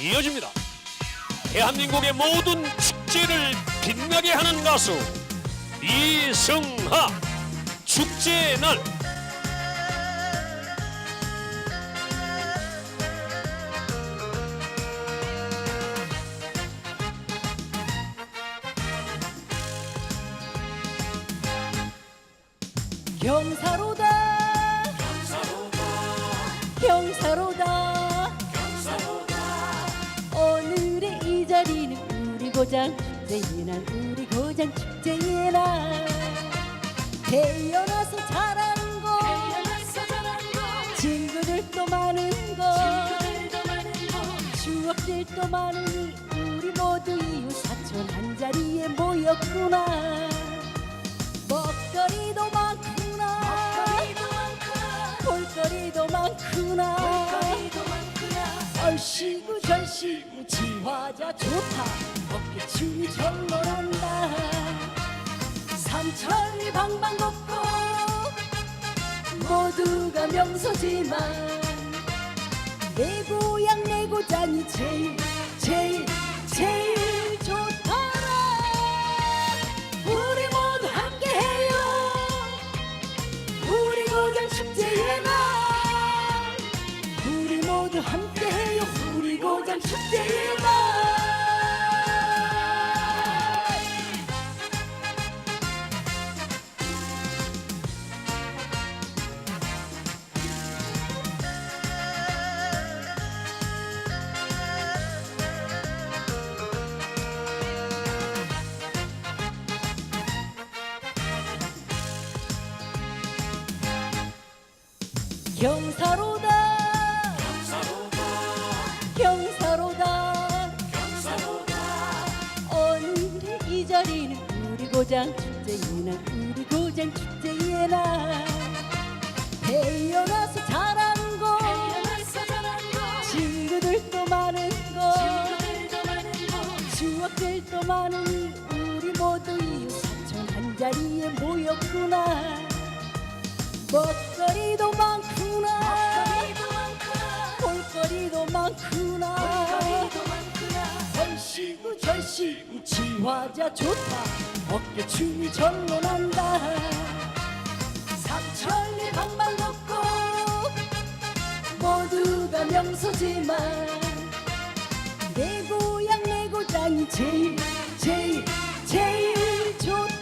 이어집니다. 대한민국의 모든 축제를 빛나게 하는 가수 이승하. 축제의 날. 경사로다. 경사로다 고장 축제의 날 우리 고장 축제의 날 태어나서 자란 거 친구들도 많은 거 추억들도 많으니 우리 모두 이웃 사촌 한 자리에 모였구나 얼씨구 절씨구 지화자 좋다. 어깨춤이 절로 난다. 삼천리 방방곡곡 모두가 명소지만 내 고향 내 고장이 제일 제일 제일 좋더라. 우리 모두 함께해요. 우리 고장 축제 모두 함께해요. 우리 고장 축제의 날 경사로다 고장 축제의 날 우리 고장 축제의 날 태어나서 자란 거 친구들도 많은 거 추억들도 많으니 우리 모두 이웃 사촌 한 자리에 모였구나. 먹거리도 많구나. 볼거리도 많구나. 절시구 절시구 지화자 좋다. 어깨춤이 절로 난다. 삼천리 방방곡곡 모두가 명소지만 내 고향 내 고장이 제일 제일 제일 좋더